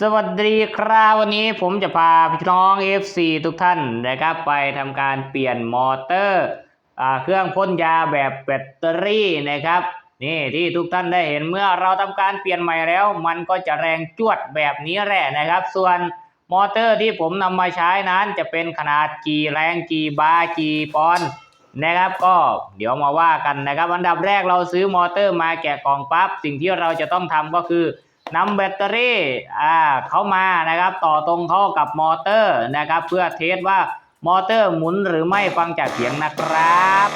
สวัสดีครับวันนี้ผมจะพาพี่น้อง FC ทุกท่านนะครับไปทำการเปลี่ยนมอเตอร์อ่าเครื่องพ่นยาแบบแบตเตอรี่นะครับนี่ที่ทุกท่านได้เห็นเมื่อเราทำการเปลี่ยนใหม่แล้ว มันก็จะแรงจวดแบบนี้แหละนะครับ ส่วนมอเตอร์ที่ผมนำมาใช้นั้นจะเป็นขนาดกี่แรงกี่บาร์กี่ปอนด์นะครับก็เดี๋ยวมาว่ากันนะครับ อันดับแรกเราซื้อมอเตอร์มาแกะกล่องปั๊บสิ่งที่เราจะต้องทำก็คือ นำแบตเตอรี่อ่าเข้ามานะครับ ต่อตรงเข้ากับมอเตอร์นะครับ เพื่อเทสว่ามอเตอร์หมุนหรือไม่ฟังจากเสียงนะครับ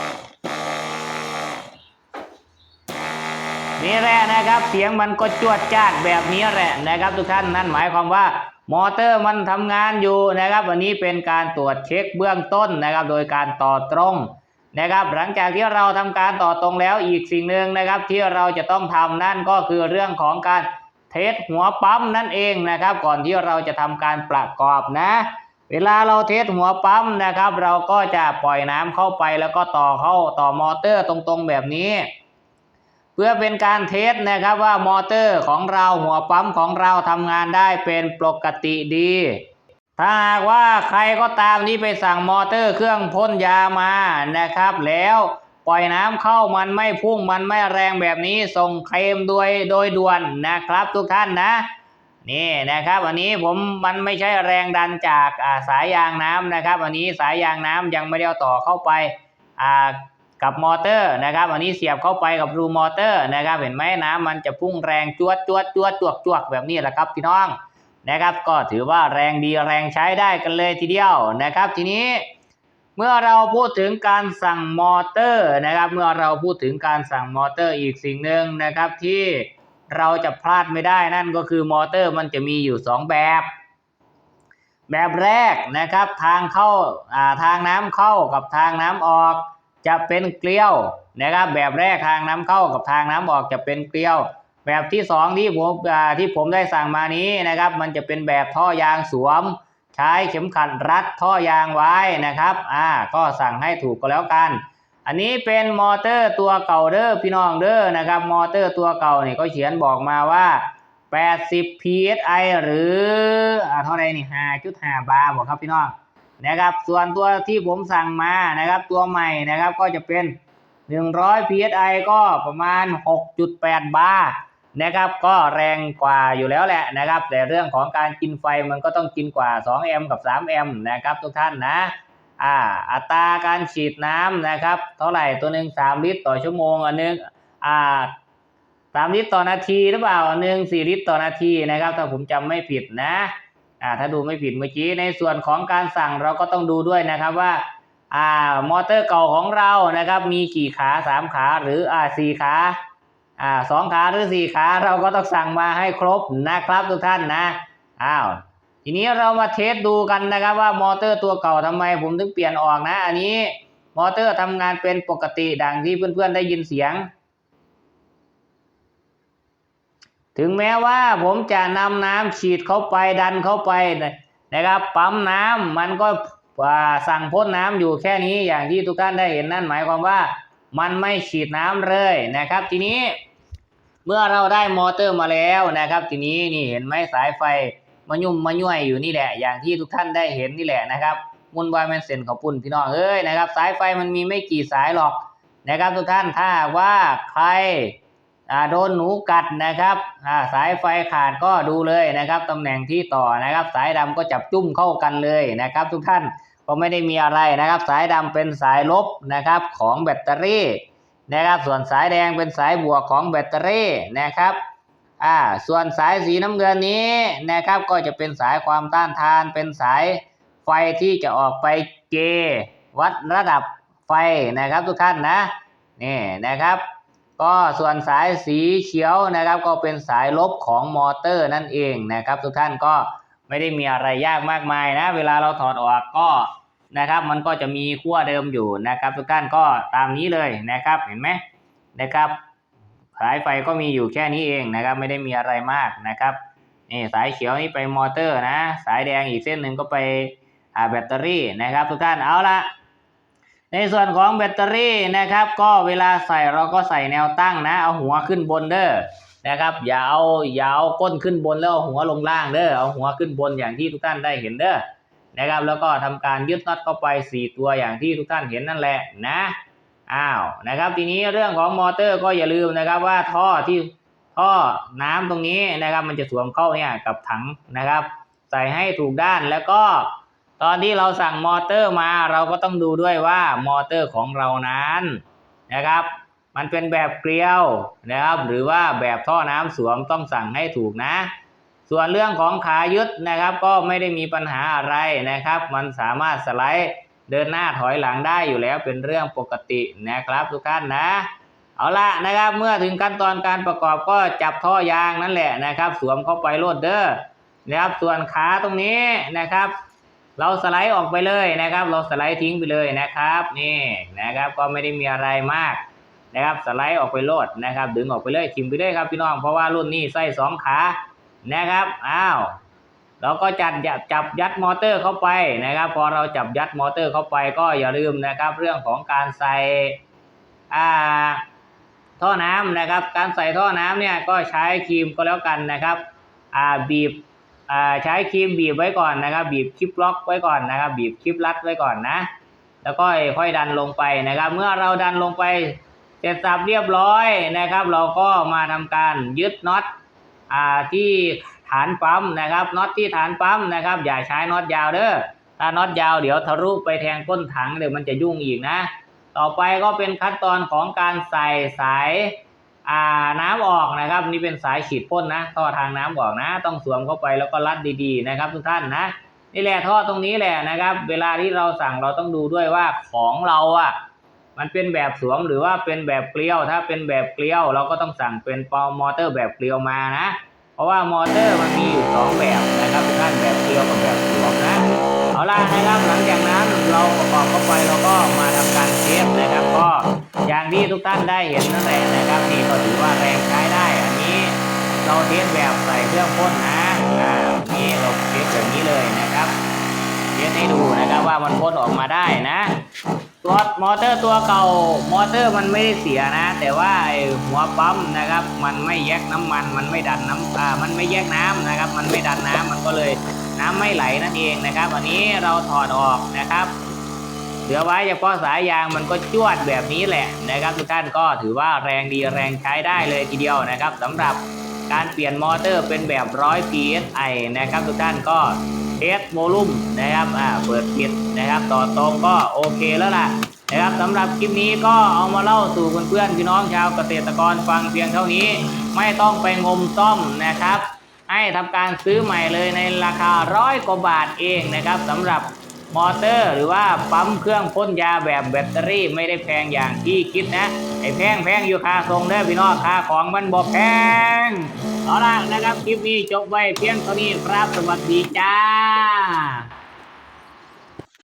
นี่แหละนะครับ เสียงมันก็จวดจ้าดแบบนี้แหละนะครับ ทุกท่านนั่นหมายความว่ามอเตอร์มันทำงานอยู่นะครับ วันนี้เป็นการตรวจเช็คเบื้องต้นนะครับ โดยการต่อตรงนะครับ หลังจากที่เราทำการต่อตรงแล้วอีกสิ่งหนึ่งนะครับ ที่เราจะต้องทำนั่นก็คือเรื่องของการ เทสหัวปั๊มนั่นเองนะครับ ก่อนที่เราจะทำการประกอบนะ เวลาเราเทสหัวปั๊มนะครับ เราก็จะปล่อยน้ำเข้าไปแล้วก็ต่อเข้าต่อมอเตอร์ตรงๆแบบนี้ เพื่อเป็นการเทสนะครับว่ามอเตอร์ของเราหัวปั๊มของเราทำงานได้เป็นปกติดีถ้าหากว่าใครก็ตามที่ไปสั่งมอเตอร์เครื่องพ่นยามานะครับ แล้ว ล่อยน้ำเข้ามันไม่พุ่งมันไม่แรงแบบนี้ส่งเคลมโดยโดยด่วนนะครับทุกท่านนะนี่นะครับอันนี้ผมมันไม่ใช่แรงดันจากาสายยางน้ำนะครับ อันนี้สายยางน้ำยังไม่ได้เอาต่อเข้าไปากับมอเตอร์นะครับ อันนี้เสียบเข้าไปกับรูมอเตอร์นะครับ เห็นไหมน้ำมันจะพุ่งแรงจวดจวดจวดจวกจวกแบบนี้แหละครับพี่น้องนะครับ ก็ถือว่าแรงดีแรงใช้ได้กันเลยทีเดียวนะครับ ทีนี้ เมื่อเราพูดถึงการสั่งมอเตอร์นะครับ เมื่อเราพูดถึงการสั่งมอเตอร์อีกสิ่งหนึ่งนะครับที่เราจะพลาดไม่ได้นั่นก็คือมอเตอร์มันจะมีอยู่สองแบบ แบบแรกนะครับทางเข้าาทางน้ำเข้ากับทางน้ำออกจะเป็นเกลียวนะครับ แบบแรกทางน้ำเข้ากับทางน้ำออกจะเป็นเกลียว แบบที่สองที่ผมที่ผมได้สั่งมานี้นะครับ มันจะเป็นแบบท่อยางสวม ใช้เข็มขัดรัดท่อยางไว้นะครับ อ่า ก็สั่งให้ถูกก็แล้วกัน อันนี้เป็นมอเตอร์ตัวเก่าเด้อพี่น้องเด้อนะครับ มอเตอร์ตัวเก่านี่ก็เขียนบอกมาว่า 80 psi หรืออ่าเท่าไรนี่5.5บาร์บอกครับพี่น้องนะครับ ส่วนตัวที่ผมสั่งมานะครับ ตัวใหม่นะครับก็จะเป็น 100 psi ก็ประมาณ 6.8 บาร์ นะครับ ก็แรงกว่าอยู่แล้วแหละนะครับ แต่เรื่องของการกินไฟมันก็ต้องกินกว่า 2 แอมป์กับ 3 แอมป์นะครับ ทุกท่านนะอ่าอัตราการฉีดน้ำนะครับ เท่าไหร่ตัวหนึ่ง3 ลิตรต่อชั่วโมงอันนึงอ่าสามลิตรต่อนาทีหรือเปล่าอันหนึ่งสี่ลิตรต่อนาทีนะครับ ถ้าผมจำไม่ผิดนะอ่าถ้าดูไม่ผิดเมื่อกี้ในส่วนของการสั่งเราก็ต้องดูด้วยนะครับว่าอ่ามอเตอร์เก่าของเรานะครับ มีกี่ขาสามขาหรืออ่าสี่ขา อ่าสองขาหรือสี่ขาเราก็ต้องสั่งมาให้ครบนะครับทุกท่านนะอ้าวทีนี้เรามาเทสดูกันนะครับว่ามอเตอร์ตัวเก่าทำไมผมถึงเปลี่ยนออกนะ อันนี้มอเตอร์ทำงานเป็นปกติดังที่เพื่อนๆได้ยินเสียง ถึงแม้ว่าผมจะนำน้ำฉีดเข้าไปดันเข้าไปนะครับปั๊มน้ำมันก็อ่าสั่งพ่นน้ำอยู่แค่นี้อย่างที่ทุกท่านได้เห็นนั่นหมายความว่ามันไม่ฉีดน้ำเลยนะครับ ทีนี้ เมื่อเราได้มอเตอร์มาแล้วนะครับ ทีนี้นี่เห็นไหมสายไฟมายุ่มมาย่วยอยู่นี่แหละ อย่างที่ทุกท่านได้เห็นนี่แหละนะครับมุนวายแมนเซนเขาปุ่นพี่น้องเอ้ยนะครับ สายไฟมันมีไม่กี่สายหรอกนะครับทุกท่านถ้าว่าใครโดนหนูกัดนะครับสายไฟขาดก็ดูเลยนะครับตำแหน่งที่ต่อนะครับ สายดำก็จับจุ้มเข้ากันเลยนะครับ ทุกท่านก็ไม่ได้มีอะไรนะครับ สายดำเป็นสายลบนะครับของแบตเตอรี่ นะครับ ส่วนสายแดงเป็นสายบวกของแบตเตอรี่นะครับอ่าส่วนสายสีน้ำเงินนี้นะครับก็จะเป็นสายความต้านทาน เป็นสายไฟที่จะออกไปเกวัดระดับไฟนะครับทุกท่านนะนี่นะครับ ก็ส่วนสายสีเขียวนะครับ ก็เป็นสายลบของมอเตอร์นั่นเองนะครับ ทุกท่านก็ไม่ได้มีอะไรยากมากมายนะ เวลาเราถอดออกก็ นะครับ มันก็จะมีขั้วเดิมอยู่นะครับทุกท่านก็ตามนี้เลยนะครับเห็นไหมนะครับ สายไฟก็มีอยู่แค่นี้เองนะครับ ไม่ได้มีอะไรมากนะครับนี่สายเขียวนี่ไปมอเตอร์นะ สายแดงอีกเส้นหนึ่งก็ไปอ่าแบตเตอรี่นะครับ ทุกท่านเอาละในส่วนของแบตเตอรี่นะครับ ก็เวลาใส่เราก็ใส่แนวตั้งนะ เอาหัวขึ้นบนเด้อนะครับ อย่าเอาอย่าเอาก้นขึ้นบนแล้วเอาหัวลงล่างเด้อเอาหัวขึ้นบนอย่างที่ทุกท่านได้เห็นเด้อ นะครับ แล้วก็ทำการยึดน็อตเข้าไปสี่ตัวอย่างที่ทุกท่านเห็นนั่นแหละนะอ้าวนะครับ ทีนี้เรื่องของมอเตอร์ก็อย่าลืมนะครับว่าท่อที่ท่อน้ำตรงนี้นะครับ มันจะสวมเข้าเนี่ยกับถังนะครับ ใส่ให้ถูกด้านแล้วก็ตอนที่เราสั่งมอเตอร์มาเราก็ต้องดูด้วยว่ามอเตอร์ของเรานั้นนะครับ มันเป็นแบบเกลียวนะครับ หรือว่าแบบท่อน้ำสวมต้องสั่งให้ถูกนะ ส่วนเรื่องของขายึดนะครับ ก็ไม่ได้มีปัญหาอะไรนะครับ มันสามารถสไลด์เดินหน้าถอยหลังได้อยู่แล้วเป็นเรื่องปกตินะครับทุกท่านนะ เอาละนะครับเมื่อถึงขั้นตอนการประกอบก็จับท่อยางนั่นแหละนะครับ สวมเข้าไปโลดเด้อนะครับส่วนขาตรงนี้นะครับ เราสไลด์ออกไปเลยนะครับ เราสไลด์ทิ้งไปเลยนะครับนี่นะครับก็ไม่ได้มีอะไรมากนะครับสไลด์ออกไปโลดนะครับ ดึงออกไปเลยทิมไปเลยครับพี่น้องเพราะว่ารุ่นนี้ใส่สองขา นะครับอ้าวเราก็จัดจับจับยัดมอเตอร์เข้าไปนะครับ พอเราจับยัดมอเตอร์เข้าไปก็อย่าลืมนะครับ เรื่องของการใส่อ่าท่อน้ำนะครับ การใส่ท่อน้ำเนี่ยก็ใช้ครีมก็แล้วกันนะครับอ่าบีบอ่าใช้ครีมบีบไว้ก่อนนะครับ บีบคลิปล็อกไว้ก่อนนะครับ บีบคลิปรัดไว้ก่อนนะ แล้วก็ค่อยดันลงไปนะครับ เมื่อเราดันลงไปเสร็จสับเรียบร้อยนะครับ เราก็มาทำการยึดน็อต ที่ฐานปั๊มนะครับน็อตที่ฐานปั๊มนะครับ อย่าใช้น็อตยาวเด้อถ้าน็อตยาวเดี๋ยวทะลุไปแทงก้นถังเดี๋ยวมันจะยุ่งอีกนะ ต่อไปก็เป็นขั้นตอนของการใส่สายอ่าน้ำออกนะครับ นี่เป็นสายฉีดพ่นนะท่อทางน้ำออกนะ ต้องสวมเข้าไปแล้วก็รัดดีๆนะครับ ทุกท่านนะนี่แหละท่อตรงนี้แหละนะครับ เวลาที่เราสั่งเราต้องดูด้วยว่าของเราอะ มันเป็นแบบสวมหรือว่าเป็นแบบเกลียว ถ้าเป็นแบบเกลียว เราก็ต้องสั่งเป็นปอมอเตอร์แบบเกลียวมานะ เพราะว่ามอเตอร์มันมีอยู่สองแบบนะครับทุกท่านแบบเกลียวกับแบบสวมนะเอาล่ะนะครับหลังจากนั้นเราประกอบเข้าไปเราก็มาทำการเทสนะครับ ก็อย่างที่ทุกท่านได้เห็นนั่นแหละนะครับนี่ก็ถือว่าแรงใช้ได้ อันนี้เราเทสแบบใส่เครื่องพ่นนะอ่านี่เราเทสแบบนี้เลยนะครับ ทสให้ดูนะครับว่ามันพ่นออกมาได้นะตัวมอเตอร์ตัวเก่ามอเตอร์มันไม่ได้เสียนะ แต่ว่าไอหัวปั๊มนะครับ มันไม่แยกน้ำมัน มันไม่ดันน้ำอ่ามันไม่แยกน้ำนะครับ มันไม่ดันน้ำมันก็เลยน้ำไม่ไหลนั่นเองนะครับ อันนี้เราถอดออกนะครับเหลือไว้เฉพาะสายยางมันก็จวดแบบนี้แหละนะครับ ทุกท่านก็ถือว่าแรงดีแรงใช้ได้เลยทีเดียวนะครับสำหรับการเปลี่ยนมอเตอร์เป็นแบบ100 psi นะครับ ทุกท่านก็ เทสโวลุ่มนะครับอ่าเปิดปิดนะครับต่อตรงก็โอเคแล้วล่ะนะครับสำหรับคลิปนี้ก็เอามาเล่าสู่เพื่อนๆพี่น้องชาวเกษตรกรฟังเพียงเท่านี้ ไม่ต้องไปงมซ่อมนะครับ ให้ทำการซื้อใหม่เลยในราคาร้อยกว่าบาทเองนะครับสำหรับ มอเตอร์ หรือว่าปั๊มเครื่องพ่นยาแบบแบตเตอรี่ไม่ได้แพงอย่างที่คิดนะไอ้แพงแพงอยู่ค่าทรงเด้อพี่น้องค่าของมันบอกแพงเอาล่ะนะครับคลิปนี้จบไว้เพียงเท่านี้ครับสวัสดีจ้า